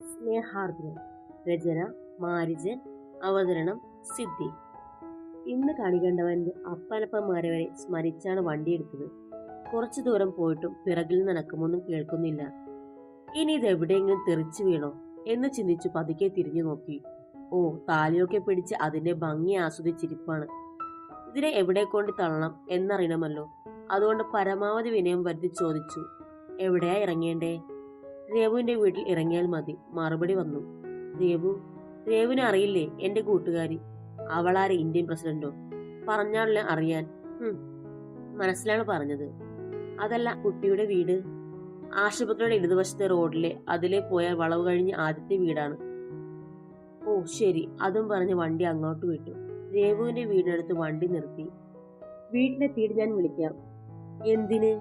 സ്നേഹാർദ്രം രചന മാരിജൻ അവതരണം സിദ്ധി. ഇന്ന് കണി കണ്ടവന്റെ അപ്പനപ്പന്മാരെ വരെ സ്മരിച്ചാണ് വണ്ടിയെടുത്തത് കുറച്ചു ദൂരം പോയിട്ടും പിറകിൽ നിന്ന് അനക്കമൊന്നും കേൾക്കുന്നില്ല. ഇനി ഇത് എവിടെയെങ്കിലും തെറിച്ചു വീണോ എന്ന് ചിന്തിച്ചു പതുക്കെ തിരിഞ്ഞു നോക്കി. ഓ താലിയൊക്കെ പിടിച്ച് അതിന്റെ ഭംഗി ആസ്വദിച്ചിരിപ്പാണ്. ഇതിനെ എവിടെ കൊണ്ട് തള്ളണം എന്നറിയണമല്ലോ. അതുകൊണ്ട് പരമാവധി വിനയം വരുത്തി ചോദിച്ചു. എവിടെയാ ഇറങ്ങേണ്ടേ? രേവുവിന്റെ വീട്ടിൽ ഇറങ്ങിയാൽ മതി. മറുപടി വന്നു. രേവു രേവുവിനെ അറിയില്ലേ എന്റെ കൂട്ടുകാരി? അവളാരെ ഇന്ത്യൻ പ്രസിഡന്റോ? പറഞ്ഞാളെ അറിയാൻ. മനസ്സിലാണ് പറഞ്ഞത്. അതല്ല കുട്ടിയുടെ വീട്. ആശുപത്രിയുടെ ഇടതുവശത്തെ റോഡിലെ അതിലെ പോയാൽ വളവ് കഴിഞ്ഞ് ആദ്യത്തെ വീടാണ്. ഓ ശരി. അതും പറഞ്ഞ് വണ്ടി അങ്ങോട്ട് വിട്ടു. രേവുവിന്റെ വീടിനടുത്ത് വണ്ടി നിർത്തി. വീട്ടിലെത്തിയിട്ട് ഞാൻ വിളിക്കാം. എന്തിന്?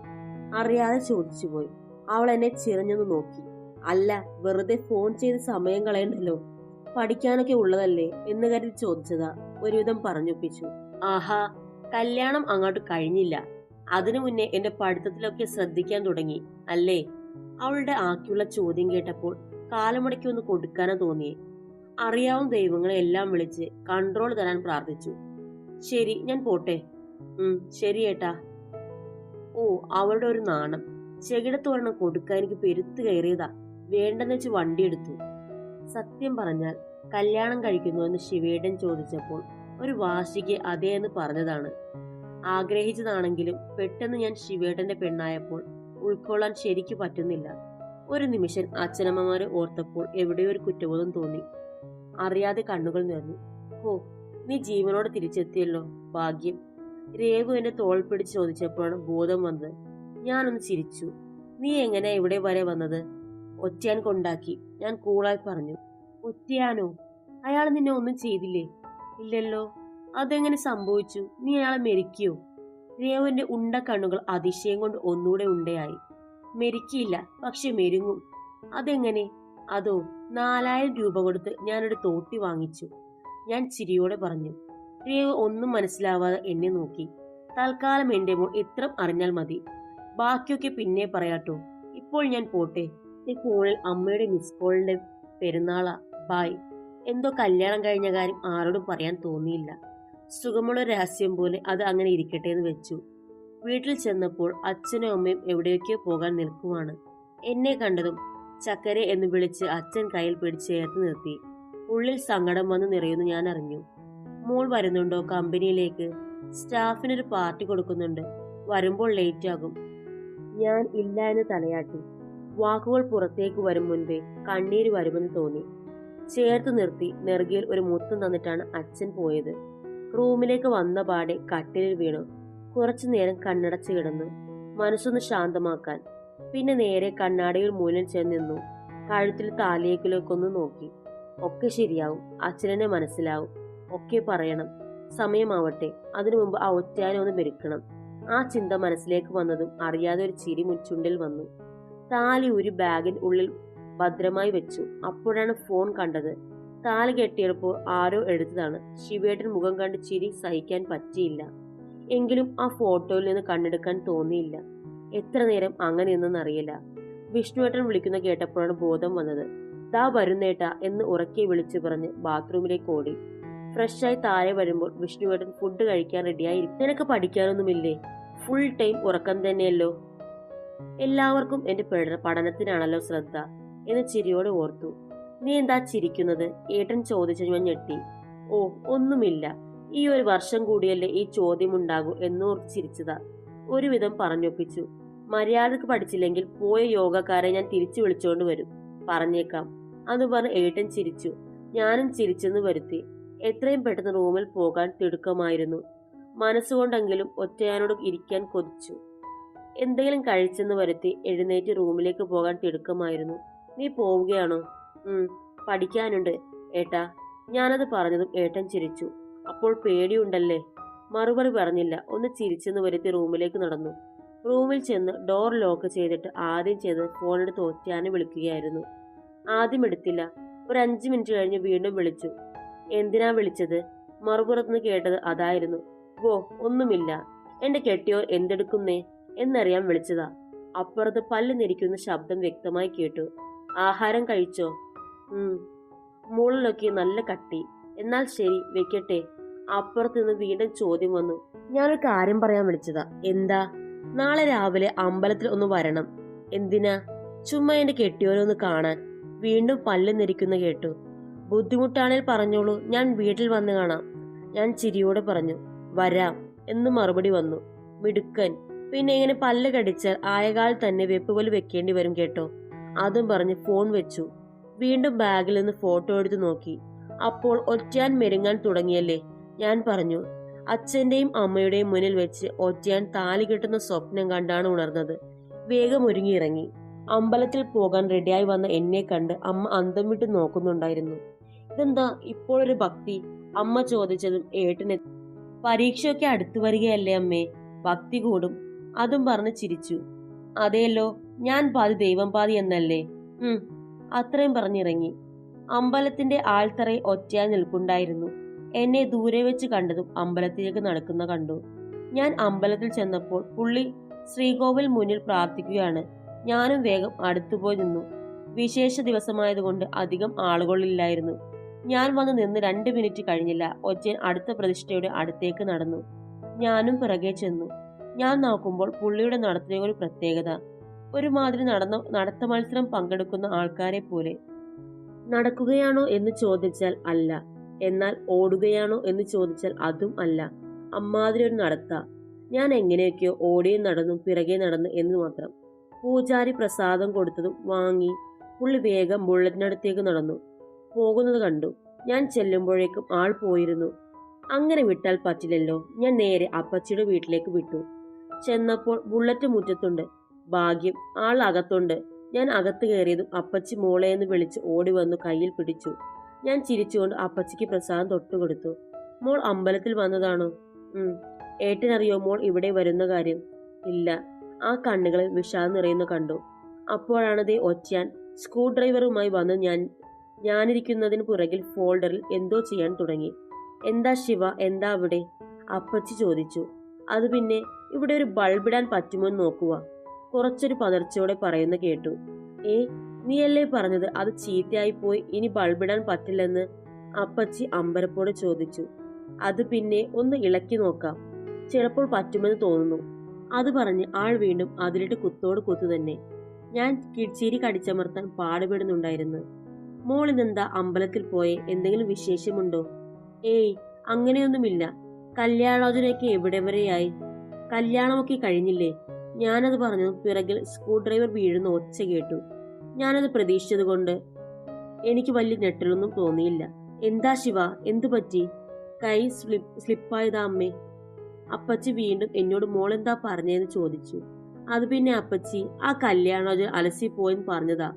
അറിയാതെ ചോദിച്ചു പോയി അവൾ എന്നെ ചിറഞ്ഞൊന്ന് നോക്കി. അല്ല വെറുതെ ഫോൺ ചെയ്ത് സമയം കളയണ്ടല്ലോ? പഠിക്കാനൊക്കെ ഉള്ളതല്ലേ എന്ന് കരുതി ചോദിച്ചതാ. ഒരുവിധം പറഞ്ഞൊപ്പിച്ചു. ആഹാ കല്യാണം അങ്ങോട്ട് കഴിഞ്ഞില്ല. അതിനു മുന്നേ എന്റെ പഠിത്തത്തിലൊക്കെ ശ്രദ്ധിക്കാൻ തുടങ്ങി. അല്ലേ? അവളുടെ ആക്കിയുള്ള ചോദ്യം കേട്ടപ്പോൾ കാലമുടക്കി ഒന്ന് കൊടുക്കാനാ തോന്നി അറിയാവുന്ന ദൈവങ്ങളെ എല്ലാം വിളിച്ച് കൺട്രോൾ തരാൻ പ്രാർത്ഥിച്ചു. ശരി ഞാൻ പോട്ടെ. ഉം ശരി ഏട്ടാ. ഓ അവളുടെ ഒരു നാണം. ചെകിടത്തോരണം കൊടുക്കാൻ എനിക്ക് പെരുത്ത് കയറിയതാ. വേണ്ടെന്ന് വെച്ച് വണ്ടിയെടുത്തു സത്യം പറഞ്ഞാൽ കല്യാണം കഴിക്കുന്നു എന്ന് ശിവേടൻ ചോദിച്ചപ്പോൾ ഒരു വാശിക്ക് അതേ എന്ന് പറഞ്ഞതാണ്. ആഗ്രഹിച്ചതാണെങ്കിലും പെട്ടെന്ന് ഞാൻ ശിവേടന്റെ പെണ്ണായപ്പോൾ ഉൾക്കൊള്ളാൻ ശരിക്കു പറ്റുന്നില്ല. ഒരു നിമിഷം അച്ഛനമ്മമാരെ ഓർത്തപ്പോൾ എവിടെയോ ഒരു കുറ്റബോധം തോന്നി. അറിയാതെ കണ്ണുകൾ നിറഞ്ഞു. ഓ നീ ജീവനോട് തിരിച്ചെത്തിയല്ലോ ഭാഗ്യം. രേവു എന്റെ തോൾ പിടിച്ച് ചോദിച്ചപ്പോഴാണ് ബോധം വന്നത്. ഞാനൊന്ന് ചിരിച്ചു. നീ എങ്ങനെ ഇവിടെ വരെ വന്നത്? ഒറ്റയാൻ കൊണ്ടാക്കി. ഞാൻ കൂളായി പറഞ്ഞു. ഒറ്റയാനോ? അയാൾ നിന്നെ ഒന്നും ചെയ്തില്ലേ? ഇല്ലല്ലോ. അതെങ്ങനെ സംഭവിച്ചു? നീ അയാളെ മെരുക്കിയോ? രേവന്റെ ഉണ്ട കണ്ണുകൾ അതിശയം കൊണ്ട് ഒന്നുകൂടെ ഉണ്ടയായി. മെരുക്കിയില്ല പക്ഷെ മെരുങ്ങും. അതെങ്ങനെ? അതോ നാലായിരം രൂപ കൊടുത്ത് ഞാനൊരു തോട്ടി വാങ്ങിച്ചു. ഞാൻ ചിരിയോടെ പറഞ്ഞു. രേവ് ഒന്നും മനസ്സിലാവാതെ എന്നെ നോക്കി. തൽക്കാലം എന്റെ മോൾ ഇത്രം അറിഞ്ഞാൽ മതി. ബാക്കിയൊക്കെ പിന്നെ പറയാട്ടോ. ഇപ്പോൾ ഞാൻ പോട്ടെ. ഈ ഫോണിൽ അമ്മയുടെ മിസ് കോളിന്റെ പെരുന്നാളാ ബായ് എന്തോ കല്യാണം കഴിഞ്ഞ കാര്യം ആരോടും പറയാൻ തോന്നിയില്ല. സുഖമുള്ള രഹസ്യം പോലെ അത് അങ്ങനെ ഇരിക്കട്ടെ എന്ന് വെച്ചു. വീട്ടിൽ ചെന്നപ്പോൾ അച്ഛനും അമ്മയും എവിടെയൊക്കെയോ പോകാൻ നിൽക്കുവാണ്. എന്നെ കണ്ടതും ചക്കരെ എന്ന് വിളിച്ച് അച്ഛൻ കയ്യിൽ പിടിച്ച് ചേർത്ത് നിർത്തി. ഉള്ളിൽ സങ്കടം വന്ന് നിറയുന്നു ഞാൻ അറിഞ്ഞു. മോൾ വരുന്നുണ്ടോ കമ്പനിയിലേക്ക്? സ്റ്റാഫിനൊരു പാർട്ടി കൊടുക്കുന്നുണ്ട്. വരുമ്പോൾ ലേറ്റ് ആകും. ഞാൻ ഇല്ല എന്ന് തലയാട്ടി. വാക്കുകൾ പുറത്തേക്ക് വരും മുൻപേ കണ്ണീര് വരുമെന്ന് തോന്നി. ചേർത്ത് നിർത്തി നെറുകയിൽ ഒരു മുത്തം തന്നിട്ടാണ് അച്ഛൻ പോയത്. റൂമിലേക്ക് വന്ന പാടെ കട്ടിലിൽ വീണു. കുറച്ചു നേരം കണ്ണടച്ച് കിടന്നു. മനസ്സൊന്ന് ശാന്തമാക്കാൻ. പിന്നെ നേരെ കണ്ണാടിയിൽ മൂലം ചെന്ന് നിന്നു. കഴുത്തിൽ താലിയേക്കിലേക്കൊന്ന് നോക്കി. ഒക്കെ ശരിയാവും. അച്ഛനെ മനസ്സിലാവും. ഒക്കെ പറയണം. സമയമാവട്ടെ. അതിനു മുമ്പ് ആ ഒറ്റാനെ ഒന്ന് മെരുക്കണം ആ ചിന്ത മനസ്സിലേക്ക് വന്നതും അറിയാതെ ഒരു ചിരി മുൻചുണ്ടിൽ വന്നു. താലി ഒരു ബാഗിൽ ഉള്ളിൽ ഭദ്രമായി വെച്ചു. അപ്പോഴാണ് ഫോൺ കണ്ടത്. താലി കെട്ടിയപ്പോൾ ആരോ എടുത്തതാണ്. ശിവേട്ടൻ മുഖം കണ്ട് ചിരി സഹിക്കാൻ പറ്റിയില്ല. എങ്കിലും ആ ഫോട്ടോയിൽ നിന്ന് കണ്ണെടുക്കാൻ തോന്നിയില്ല. എത്ര നേരം അങ്ങനെ എന്നറിയില്ല വിഷ്ണുവേട്ടൻ വിളിക്കുന്ന കേട്ടപ്പോഴാണ് ബോധം വന്നത്. ദാ വരുന്നേട്ടാ എന്ന് ഉറക്കെ വിളിച്ചു പറഞ്ഞ് ബാത്റൂമിലേക്ക് ഓടി. ഫ്രഷായി താഴെ വരുമ്പോൾ വിഷ്ണുവേട്ടൻ ഫുഡ് കഴിക്കാൻ റെഡിയായി നിനക്ക് പഠിക്കാനൊന്നുമില്ലേ? ഫുൾ ടൈം ഉറക്കം തന്നെയല്ലോ. എല്ലാവർക്കും എന്റെ പഠന- പഠനത്തിനാണല്ലോ ശ്രദ്ധ എന്ന് ചിരിയോടെ ഓർത്തു. നീ എന്താ ചിരിക്കുന്നത്? ഏട്ടൻ ചോദിച്ചു ഞാൻ ഞെട്ടി. ഓ ഒന്നുമില്ല. ഈ ഒരു വർഷം കൂടിയല്ലേ ഈ ചോദ്യം ഉണ്ടാകൂ എന്നോർത്ത് ചിരിച്ചതാ. ഒരുവിധം പറഞ്ഞൊപ്പിച്ചു. മര്യാദയ്ക്ക് പഠിച്ചില്ലെങ്കിൽ പോയ യോഗക്കാരെ ഞാൻ തിരിച്ചു വിളിച്ചോണ്ട് വരും പറഞ്ഞേക്കാം. അത് പറഞ്ഞ് ഏട്ടൻ ചിരിച്ചു. ഞാനും ചിരിച്ചെന്ന് വരുത്തി. എത്രയും പെട്ടെന്ന് റൂമിൽ പോകാൻ തിടുക്കമായിരുന്നു. മനസ്സുകൊണ്ടെങ്കിലും ഒറ്റയാനോട് ഇരിക്കാൻ കൊതിച്ചു. എന്തെങ്കിലും കഴിച്ചെന്ന് വരുത്തി എഴുന്നേറ്റ് റൂമിലേക്ക് പോകാൻ തിടുക്കമായിരുന്നു. നീ പോവുകയാണോ? പഠിക്കാനുണ്ട്. ഏട്ടാ ഞാനത് പറഞ്ഞതും ഏട്ടൻ ചിരിച്ചു. അപ്പോൾ പേടിയുണ്ടല്ലേ? മറുപടി പറഞ്ഞില്ല. ഒന്ന് ചിരിച്ചെന്ന് വരുത്തി റൂമിലേക്ക് നടന്നു. റൂമിൽ ചെന്ന് ഡോർ ലോക്ക് ചെയ്തിട്ട് ആദ്യം ചെയ്ത് ഫോണെടുത്ത് ഒറ്റയാനെ വിളിക്കുകയായിരുന്നു. ആദ്യം എടുത്തില്ല. ഒരു അഞ്ചു മിനിറ്റ് കഴിഞ്ഞ് വീണ്ടും വിളിച്ചു. എന്തിനാ വിളിച്ചത്? മറുപുറത്തുനിന്ന് കേട്ടത് അതായിരുന്നു. ഓ ഒന്നുമില്ല. എന്റെ കെട്ടിയോർ എന്തെടുക്കുന്നേ? എന്നറിയാൻ വിളിച്ചതാ. അപ്പുറത്ത് പല്ല് നിരിക്കുന്ന ശബ്ദം വ്യക്തമായി കേട്ടു. ആഹാരം കഴിച്ചോ? ഉം. മുകളിലൊക്കെ നല്ല കട്ടി. എന്നാൽ ശരി വെക്കട്ടെ. അപ്പുറത്ത് നിന്ന് വീണ്ടും ചോദ്യം വന്നു. ഞാനൊരു കാര്യം പറയാൻ വിളിച്ചതാ. എന്താ? നാളെ രാവിലെ അമ്പലത്തിൽ ഒന്ന് വരണം. എന്തിനാ? ചുമ്മാ എന്റെ കെട്ടിയോനെ ഒന്ന് കാണാൻ. വീണ്ടും പല്ല് നിരിക്കുന്ന കേട്ടു. ബുദ്ധിമുട്ടാണേൽ പറഞ്ഞോളൂ. ഞാൻ വീട്ടിൽ വന്ന് കാണാം. ഞാൻ ചിരിയോടെ പറഞ്ഞു. വരാം എന്ന് മറുപടി വന്നു. മിടുക്കൻ. പിന്നെ ഇങ്ങനെ പല്ല് കടിച്ചാൽ ആയകാൽ തന്നെ വെപ്പുപൽ വെക്കേണ്ടി വരും കേട്ടോ. അതും പറഞ്ഞ് ഫോൺ വെച്ചു. വീണ്ടും ബാഗിൽ നിന്ന് ഫോട്ടോ എടുത്ത് നോക്കി. അപ്പോൾ ഒറ്റയാൻ മെരുങ്ങാൻ തുടങ്ങിയല്ലേ? ഞാൻ പറഞ്ഞു. അച്ഛന്റെയും അമ്മയുടെയും മുന്നിൽ വെച്ച് ഒറ്റയാൻ താലി കിട്ടുന്ന സ്വപ്നം കണ്ടാണ് ഉണർന്നത്. വേഗം ഒരുങ്ങിയിറങ്ങി. അമ്പലത്തിൽ പോകാൻ റെഡിയായി വന്ന എന്നെ കണ്ട് അമ്മ അന്തം വിട്ട് നോക്കുന്നുണ്ടായിരുന്നു. ഇതെന്താ ഇപ്പോഴൊരു ഭക്തി? അമ്മ ചോദിച്ചതും ഏട്ടനെ പരീക്ഷയൊക്കെ അടുത്തു വരികയല്ലേ അമ്മേ? ഭക്തി കൂടും. അതും പറഞ്ഞ് ചിരിച്ചു. അതേല്ലോ ഞാൻ പാതി ദൈവം പാതി എന്നല്ലേ? ഉം അത്രയും പറഞ്ഞിറങ്ങി. അമ്പലത്തിന്റെ ആൾത്തറ ഒറ്റയായി നിൽപ്പുണ്ടായിരുന്നു. എന്നെ ദൂരെ വെച്ച് കണ്ടതും അമ്പലത്തിലേക്ക് നടക്കുന്ന കണ്ടു. ഞാൻ അമ്പലത്തിൽ ചെന്നപ്പോൾ പുള്ളി ശ്രീകോവിൽ മുന്നിൽ പ്രാർത്ഥിക്കുകയാണ്. ഞാനും വേഗം അടുത്തുപോയി നിന്നു. വിശേഷ ദിവസമായതുകൊണ്ട് അധികം ആളുകളില്ലായിരുന്നു. ഞാൻ വന്ന് നിന്ന് രണ്ട് മിനിറ്റ് കഴിഞ്ഞില്ല. ഒച്ചൻ അടുത്ത പ്രതിഷ്ഠയുടെ അടുത്തേക്ക് നടന്നു. ഞാനും പിറകെ ചെന്നു. ഞാൻ നോക്കുമ്പോൾ പുള്ളിയുടെ നടത്തിയ ഒരു പ്രത്യേകത. ഒരുമാതിരി നടന്ന നടത്ത മത്സരം പങ്കെടുക്കുന്ന ആൾക്കാരെ പോലെ. നടക്കുകയാണോ എന്ന് ചോദിച്ചാൽ അല്ല. എന്നാൽ ഓടുകയാണോ എന്ന് ചോദിച്ചാൽ അതും അല്ല. അമ്മാതിരി ഒരു നടത്ത. ഞാൻ എങ്ങനെയൊക്കെയോ ഓടിയും നടന്നും പിറകെ നടന്നു എന്ന് മാത്രം. പൂജാരി പ്രസാദം കൊടുത്തതും വാങ്ങി. പുള്ളി വേഗം ബുള്ളറ്റിനടുത്തേക്ക് നടന്നു. പോകുന്നത് കണ്ടു. ഞാൻ ചെല്ലുമ്പോഴേക്കും ആൾ പോയിരുന്നു. അങ്ങനെ വിട്ടാൽ പറ്റില്ലല്ലോ. ഞാൻ നേരെ അപ്പച്ചിയുടെ വീട്ടിലേക്ക് വിട്ടു. ചെന്നപ്പോൾ ബുള്ളറ്റ് മുറ്റത്തുണ്ട്. ഭാഗ്യം ആൾ അകത്തുണ്ട്. ഞാൻ അകത്ത് കയറിയതും അപ്പച്ചി മോളെ എന്ന് വിളിച്ച് ഓടി വന്നു കയ്യിൽ പിടിച്ചു. ഞാൻ ചിരിച്ചുകൊണ്ട് അപ്പച്ചിക്ക് പ്രസാദം തൊട്ടുകൊടുത്തു മോൾ അമ്പലത്തിൽ വന്നതാണോ? ഏട്ടനറിയോ മോൾ ഇവിടെ വരുന്ന കാര്യം? ഇല്ല. ആ കണ്ണുകളിൽ വിഷാദം നിറയുന്നു കണ്ടു. അപ്പോഴാണ് ദേ ഒച്ചാൻ സ്ക്രൂ ഡ്രൈവറുമായി വന്ന് ഞാൻ ഞാനിരിക്കുന്നതിന് പുറകിൽ ഫോൾഡറിൽ എന്തോ ചെയ്യാൻ തുടങ്ങി. എന്താ ശിവ എന്താ അവിടെ? അപ്പച്ചി ചോദിച്ചു. അത് പിന്നെ ഇവിടെ ഒരു ബൾബിടാൻ പറ്റുമോ നോക്കുക കുറച്ചൊരു പതർച്ചയോടെ പറയുന്ന കേട്ടു. ഏ നീയല്ലേ പറഞ്ഞത് അത് ചീത്തയായി പോയി ഇനി ബൾബിടാൻ പറ്റില്ലെന്ന്? അപ്പച്ചി അമ്പരപ്പോടെ ചോദിച്ചു. അത് പിന്നെ ഒന്ന് ഇളക്കി നോക്കാം. ചിലപ്പോൾ പറ്റുമെന്ന് തോന്നുന്നു. അത് പറഞ്ഞ് ആൾ വീണ്ടും അതിലിട്ട് കുത്തോട് കുത്തു തന്നെ. ഞാൻ ചിരി കടിച്ചമർത്താൻ പാടുപെടുന്നുണ്ടായിരുന്നു. മോൾ ഇന്നെന്താ അമ്പലത്തിൽ പോയെ? എന്തെങ്കിലും വിശേഷമുണ്ടോ? ഏയ് അങ്ങനെയൊന്നുമില്ല. കല്യാണോചനയൊക്കെ എവിടെ വരെയായി? കല്യാണമൊക്കെ കഴിഞ്ഞില്ലേ? ഞാനത് പറഞ്ഞു പിറകിൽ സ്ക്രൂ ഡ്രൈവർ വീഴുന്ന ഒച്ച കേട്ടു. ഞാനത് പ്രതീക്ഷിച്ചത് കൊണ്ട് എനിക്ക് വലിയ ഞെട്ടലൊന്നും തോന്നിയില്ല. എന്താ ശിവ എന്തു പറ്റി? കൈ സ്ലിപ്പ് സ്ലിപ്പായതാ അമ്മേ. അപ്പച്ചി വീണ്ടും എന്നോട് മോൾ എന്താ പറഞ്ഞതെന്ന് ചോദിച്ചു. അത് പിന്നെ അപ്പച്ചി ആ കല്യാണോചന അലസി പോയെന്ന് പറഞ്ഞതാ.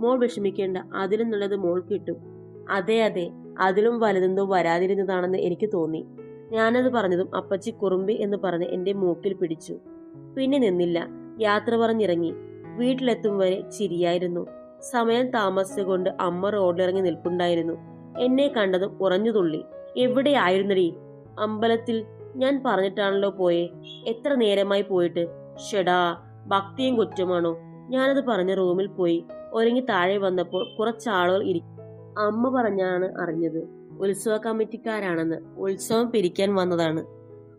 മോൾ വിഷമിക്കേണ്ട. അതിലും നല്ലത് മോൾ കിട്ടും. അതെ അതെ. അതിലും വലുതെന്തോ വരാതിരുന്നതാണെന്ന് എനിക്ക് തോന്നി. ഞാനത് പറഞ്ഞതും അപ്പച്ചി കുറുമ്പി എന്ന് പറഞ്ഞ് എന്റെ മൂക്കിൽ പിടിച്ചു. പിന്നെ നിന്നില്ല. യാത്ര പറഞ്ഞിറങ്ങി. വീട്ടിലെത്തും വരെ ചിരിയായിരുന്നു. സമയം താമസിച്ചുകൊണ്ട് അമ്മ റോഡിലിറങ്ങി നിൽപ്പുണ്ടായിരുന്നു. എന്നെ കണ്ടതും ഉറഞ്ഞു തുള്ളി. എവിടെയായിരുന്നടി അമ്പലത്തിൽ ഞാൻ പറഞ്ഞിട്ടാണല്ലോ പോയെ. എത്ര നേരമായി പോയിട്ട്? ഷെടാ ഭക്തിയും കുറ്റമാണോ? ഞാനത് പറഞ്ഞ റൂമിൽ പോയി ഒരുങ്ങി താഴെ വന്നപ്പോൾ കുറച്ചാളുകൾ ഇരി അമ്മ പറഞ്ഞാണ് അറിഞ്ഞത്. ഉത്സവ കമ്മിറ്റിക്കാരാണെന്ന്. ഉത്സവം പിരിക്കാൻ വന്നതാണ്.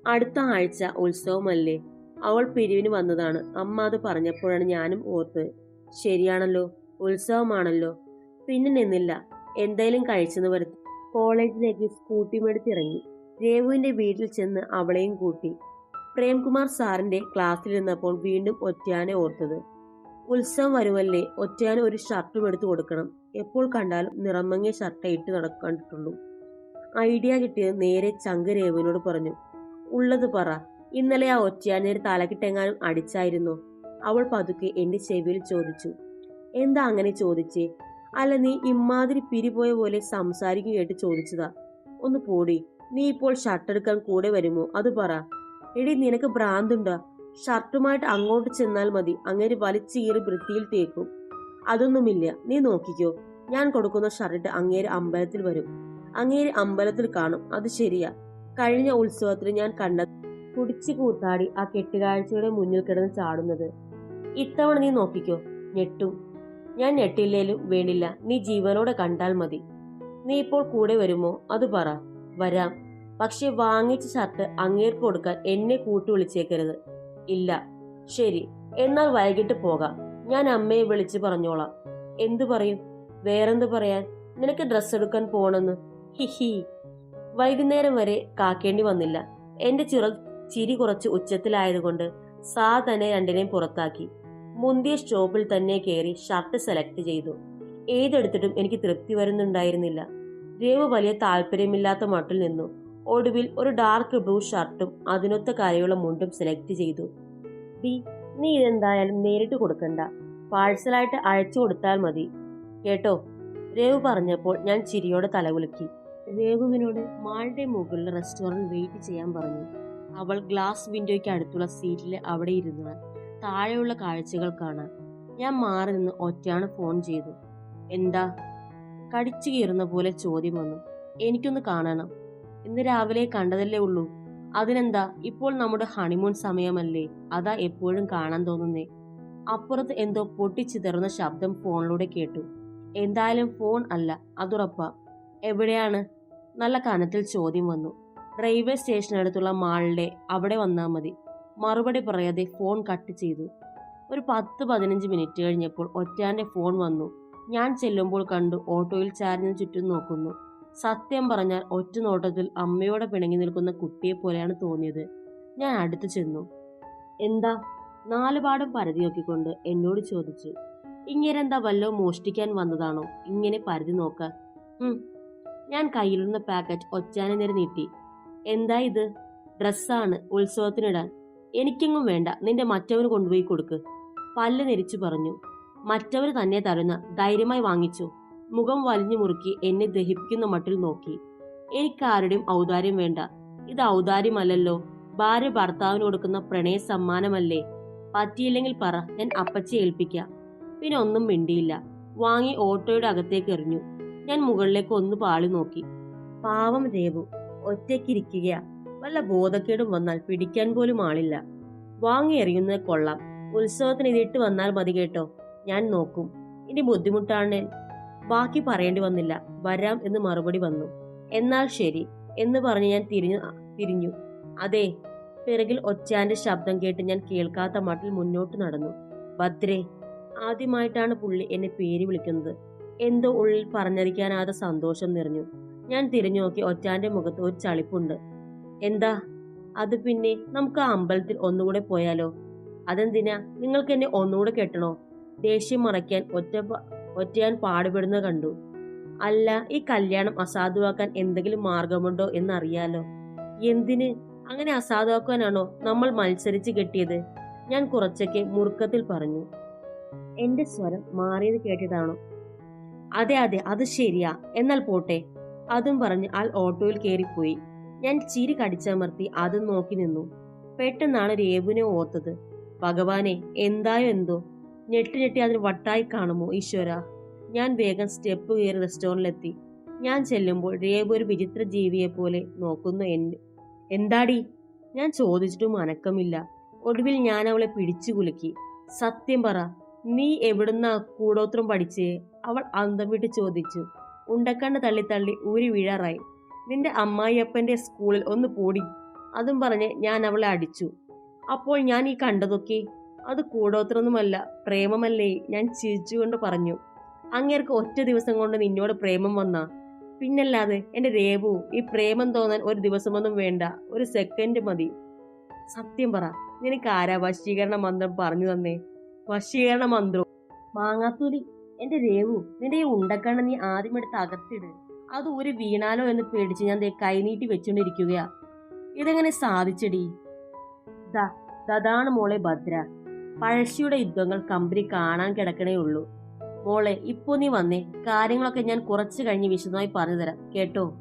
അടുത്ത ആഴ്ച ഉത്സവമല്ലേ? അവൾ പിരിവിന് വന്നതാണ്. അമ്മ അത് പറഞ്ഞപ്പോഴാണ് ഞാനും ഓർത്ത് ശരിയാണല്ലോ. ഉത്സവമാണല്ലോ. പിന്നെ നിന്നില്ല. എന്തായാലും കഴിച്ചെന്ന് വരുത്തി. കോളേജിലേക്ക് സ്കൂട്ടി മെടുത്തിറങ്ങി രേവുവിന്റെ വീട്ടിൽ ചെന്ന് അവളെയും കൂട്ടി. പ്രേംകുമാർ സാറിന്റെ ക്ലാസ്സിലിരുന്നപ്പോൾ വീണ്ടും ഒറ്റയാനെ ഓർത്തത്. ഉത്സവം വരുമല്ലേ? ഒറ്റയാൻ ഒരു ഷർട്ടും എടുത്തു കൊടുക്കണം. എപ്പോൾ കണ്ടാലും നിറമങ്ങിയ ഷർട്ട് ഇട്ട് നടക്കണ്ടിട്ടുള്ളൂ ഐഡിയ കിട്ടിയത് നേരെ ചങ്കരേവനോട് പറഞ്ഞു. ഉള്ളത് പറ. ഇന്നലെ ആ ഒറ്റയാനേര് തലക്കിട്ടെങ്ങാനും അടിച്ചായിരുന്നു? അവൾ പതുക്കെ എന്റെ ചെവിയിൽ ചോദിച്ചു. എന്താ അങ്ങനെ ചോദിച്ചേ? അല്ല നീ ഇമ്മാതിരി പിരിപോയ പോലെ സംസാരിക്കുക കേട്ട് ചോദിച്ചതാ. ഒന്ന് പോടി. നീ ഇപ്പോൾ ഷർട്ട് എടുക്കാൻ കൂടെ വരുമോ? അത് പറ. എടി നിനക്ക് ഭ്രാന്തുണ്ടോ? ഷർട്ടുമായിട്ട് അങ്ങോട്ട് ചെന്നാൽ മതി. അങ്ങേര് വലിച്ചീറി വൃത്തിയിൽ തേക്കും. അതൊന്നുമില്ല. നീ നോക്കിക്കോ. ഞാൻ കൊടുക്കുന്ന ഷർട്ട് അങ്ങേര് അമ്പലത്തിൽ വരും. അങ്ങേര് അമ്പലത്തിൽ കാണും. അത് ശരിയാ. കഴിഞ്ഞ ഉത്സവത്തിൽ ഞാൻ കണ്ട കുടിച്ചു കൂത്താടി ആ കെട്ടുകാഴ്ചയുടെ മുന്നിൽ കിടന്ന് ചാടുന്നത്. ഇത്തവണ നീ നോക്കിക്കോ. ഞെട്ടും. ഞാൻ ഞെട്ടില്ലേലും വേണില്ല നീ ജീവനോടെ കണ്ടാൽ മതി. നീ ഇപ്പോൾ കൂടെ വരുമോ? അത് പറ. വരാം. പക്ഷെ വാങ്ങിച്ച ഷർട്ട് അങ്ങേർക്ക് കൊടുക്കാൻ എന്നെ കൂട്ടി വിളിച്ചേക്കരുത്. ഇല്ല. ശരി എന്നാൽ വൈകിട്ട് പോകാം. ഞാൻ അമ്മയെ വിളിച്ച് പറഞ്ഞോളാം. എന്തു പറയും? വേറെന്ത് പറയാൻ? നിനക്ക് ഡ്രസ്സ് എടുക്കാൻ പോണെന്ന്. ഹിഹി വൈകുന്നേരം വരെ കാക്കേണ്ടി വന്നില്ല. എന്റെ ചിറ ചിരി കുറച്ച് ഉച്ചത്തിലായതുകൊണ്ട് സാ തന്നെ രണ്ടിനെയും പുറത്താക്കി. മുന്തിയ സ്റ്റോപ്പിൽ തന്നെ കയറി ഷർട്ട് സെലക്ട് ചെയ്തു. ഏതെടുത്തിട്ടും എനിക്ക് തൃപ്തി വരുന്നുണ്ടായിരുന്നില്ല. രേവ് വലിയ താല്പര്യമില്ലാത്ത മട്ടിൽ നിന്നു. ഒടുവിൽ ഒരു ഡാർക്ക് ബ്ലൂ ഷർട്ടും അതിനൊത്ത കരയുള്ള മുണ്ടും സെലക്ട് ചെയ്തു. ബി നീ ഇതെന്തായാലും നേരിട്ട് കൊടുക്കണ്ട. പാഴ്സലായിട്ട് അയച്ചു കൊടുത്താൽ മതി. കേട്ടോ? രേവു പറഞ്ഞപ്പോൾ ഞാൻ ചിരിയോടെ തലകുലുക്കി രേവുവിനോട് മാളുടെ മുകളിൽ റെസ്റ്റോറന്റ് വെയിറ്റ് ചെയ്യാൻ പറഞ്ഞു. അവൾ ഗ്ലാസ് വിൻഡോയ്ക്ക് അടുത്തുള്ള സീറ്റിൽ അവിടെ ഇരുന്നാൽ താഴെയുള്ള കാഴ്ചകൾ കാണാൻ. ഞാൻ മാറി നിന്ന് ഒറ്റയാണ് ഫോൺ ചെയ്തു. എന്താ? കടിച്ചു കീറുന്ന പോലെ ചോദ്യം വന്നു. എനിക്കൊന്ന് കാണണം. ഇന്ന് രാവിലെ കണ്ടതല്ലേ ഉള്ളൂ. അതിനെന്താ? ഇപ്പോൾ നമ്മുടെ ഹണിമൂൺ സമയമല്ലേ. അതാ എപ്പോഴും കാണാൻ തോന്നുന്നേ. അപ്പുറത്ത് എന്തോ പൊട്ടിച്ചിതറുന്ന ശബ്ദം ഫോണിലൂടെ കേട്ടു. എന്തായാലും ഫോൺ അല്ല അതുറപ്പാ. എവിടെയാണ്? നല്ല കനത്തിൽ ചോദ്യം വന്നു. റെയിൽവേ സ്റ്റേഷനടുത്തുള്ള മാളിലെ അവിടെ വന്നാൽ മതി. മറുപടി പറയാതെ ഫോൺ കട്ട് ചെയ്തു. ഒരു പത്ത് പതിനഞ്ച് മിനിറ്റ് കഴിഞ്ഞപ്പോൾ ഒറ്റാന്റെ ഫോൺ വന്നു. ഞാൻ ചെല്ലുമ്പോൾ കണ്ടു ഓട്ടോയിൽ ചാരിഞ്ഞു ചുറ്റും നോക്കുന്നു. സത്യം പറഞ്ഞാൽ ഒറ്റ നോട്ടത്തിൽ അമ്മയോടെ പിണങ്ങി നിൽക്കുന്ന കുട്ടിയെ പോലെയാണ് തോന്നിയത്. ഞാൻ അടുത്തു ചെന്നു. എന്താ? നാലുപാടും പരതി നോക്കിക്കൊണ്ട് എന്നോട് ചോദിച്ചു. ഇങ്ങനെന്താ വല്ലോ മോഷ്ടിക്കാൻ വന്നതാണോ? ഇങ്ങനെ പരതി നോക്കാൻ ഞാൻ കയ്യിലിരുന്ന പാക്കറ്റ് ഒച്ചാനെ നേരെ നീട്ടി. എന്താ ഇത്? ഡ്രസ്സാണ് ഉത്സവത്തിനിടാൻ. എനിക്കെങ്ങും വേണ്ട. നിന്റെ മറ്റവന് കൊണ്ടുപോയി കൊടുക്ക്. പല്ല് നെരിച്ചു പറഞ്ഞു. മറ്റവര് തന്നെ തരുന്ന ധൈര്യമായി വാങ്ങിച്ചു. മുഖം വലിഞ്ഞു മുറുക്കി എന്നെ ദഹിപ്പിക്കുന്ന മട്ടിൽ നോക്കി. എനിക്കാരുടെയും ഔദാര്യം വേണ്ട. ഇത് ഔദാര്യമല്ലല്ലോ. ഭാര്യ ഭർത്താവിന് കൊടുക്കുന്ന പ്രണയ സമ്മാനമല്ലേ? പറ്റിയില്ലെങ്കിൽ പറ ഞാൻ അപ്പച്ചി ഏൽപ്പിക്കാം. പിന്നെ ഒന്നും മിണ്ടിയില്ല. വാങ്ങി ഓട്ടോയുടെ അകത്തേക്ക് എറിഞ്ഞു. ഞാൻ മുകളിലേക്ക് ഒന്ന് പാളി നോക്കി. പാവം രേവു ഒറ്റയ്ക്കിരിക്കുക വല്ല ബോധക്കേടും വന്നാൽ പിടിക്കാൻ പോലും ആളില്ല. വാങ്ങി എറിയുന്നത് കൊള്ളാം. ഉത്സവത്തിന് ഇതിട്ട് വന്നാൽ മതി കേട്ടോ. ഞാൻ നോക്കും. ഇനി ബുദ്ധിമുട്ടാണ്. ബാക്കി പറയേണ്ടി വന്നില്ല. വരാം എന്ന് മറുപടി വന്നു. എന്നാൽ ശരി എന്ന് പറഞ്ഞ് ഞാൻ തിരിഞ്ഞു തിരിഞ്ഞു. അതെ. പിറകിൽ ഒച്ചാന്റെ ശബ്ദം കേട്ട് ഞാൻ കേൾക്കാത്ത മട്ടിൽ മുന്നോട്ട് നടന്നു. ഭദ്രേ ആദ്യമായിട്ടാണ് പുള്ളി എന്നെ പേര് വിളിക്കുന്നത്. എന്തോ ഉള്ളിൽ പറഞ്ഞറിയിക്കാനാതെ സന്തോഷം നിറഞ്ഞു. ഞാൻ തിരിഞ്ഞു നോക്കി ഒറ്റാന്റെ മുഖത്ത് ഒരു ചളിപ്പുണ്ട്. എന്താ? അത് പിന്നെ നമുക്ക് ആ അമ്പലത്തിൽ ഒന്നുകൂടെ പോയാലോ? അതെന്തിനാ? നിങ്ങൾക്ക് എന്നെ ഒന്നുകൂടെ കെട്ടണോ? ദേഷ്യം മറയ്ക്കാൻ ഒറ്റ ഒറ്റയാൻ പാടുപെടുന്നത് കണ്ടു. അല്ല ഈ കല്യാണം അസാധുവാക്കാൻ എന്തെങ്കിലും മാർഗമുണ്ടോ എന്നറിയാലോ? എന്തിന്? അങ്ങനെ അസാധുവാക്കാനാണോ നമ്മൾ മത്സരിച്ച് കെട്ടിയത്? ഞാൻ കുറച്ചൊക്കെ മുറുക്കത്തിൽ പറഞ്ഞു. എന്റെ സ്വരം മാറിയത് കേട്ടതാണോ? അതെ അതെ അത് ശരിയാ. എന്നാൽ പോട്ടെ. അതും പറഞ്ഞ് ആൾ ഓട്ടോയിൽ കയറിപ്പോയി. ഞാൻ ചിരി കടിച്ചമർത്തി അതും നോക്കി നിന്നു. പെട്ടെന്നാണ് രേവുവിനെ ഓർത്തത്. ഭഗവാനെ എന്തായോ എന്തോ? ഞെട്ടി ഞെട്ടി അതിന് വട്ടായി കാണുമോ ഈശ്വര? ഞാൻ വേഗം സ്റ്റെപ്പ് കയറി റെസ്റ്റോറന്റിലെത്തി. ഞാൻ ചെല്ലുമ്പോൾ രേവ ഒരു വിചിത്ര ജീവിയെ പോലെ നോക്കുന്നു എന്നെ എന്താടി? ഞാൻ ചോദിച്ചിട്ടും അനക്കമില്ല. ഒടുവിൽ ഞാൻ അവളെ പിടിച്ചു കുലുക്കി. സത്യം പറ നീ എവിടുന്നാ കൂടോത്രം പഠിച്ചേ? അവൾ അന്തം വിട്ട് ചോദിച്ചു. ഉണ്ടക്കണ്ണ് തള്ളി തള്ളി ഊരി വീഴാറായി. നിന്റെ അമ്മായിയപ്പന്റെ സ്കൂളിൽ ഒന്ന് പോടി. അതും പറഞ്ഞ് ഞാൻ അവളെ അടിച്ചു. അപ്പോൾ ഞാൻ ഈ കണ്ടതൊക്കെ അത് കൂടോത്രമൊന്നുമല്ല. പ്രേമമല്ലേ? ഞാൻ ചിരിച്ചുകൊണ്ട് പറഞ്ഞു. അങ്ങേർക്ക് ഒറ്റ ദിവസം കൊണ്ട് നിന്നോട് പ്രേമം വന്നാ? പിന്നല്ലാതെ എന്റെ രേവു ഈ പ്രേമം തോന്നാൻ ഒരു ദിവസമൊന്നും വേണ്ട. ഒരു സെക്കൻഡ് മതി. സത്യം പറ നിനക്ക് ആരാ വശീകരണ മന്ത്രം പറഞ്ഞു തന്നേ? വശീകരണ മന്ത്രം? മാങ്ങാത്തൂലി എന്റെ രേവു നിന്റെ ഈ ഉണ്ടക്കണ്ണ നീ ആദ്യം എടുത്ത് അകത്തിട്. അത് ഒരു വീണാലോ എന്ന് പേടിച്ച് ഞാൻ കൈനീട്ടി വെച്ചോണ്ടിരിക്കുകയാ. ഇതെങ്ങനെ സാധിച്ചടി? ദാ ദതാണ് മോളെ ഭദ്ര. പഴശ്ശിയുടെ യുദ്ധങ്ങൾ കമ്പനി കാണാൻ കിടക്കണേ ഉള്ളൂ. മോളെ ഇപ്പോ നീ വന്നേ. കാര്യങ്ങളൊക്കെ ഞാൻ കുറച്ച് കഴിഞ്ഞ് വിശദമായി പറഞ്ഞുതരാം. കേട്ടോ?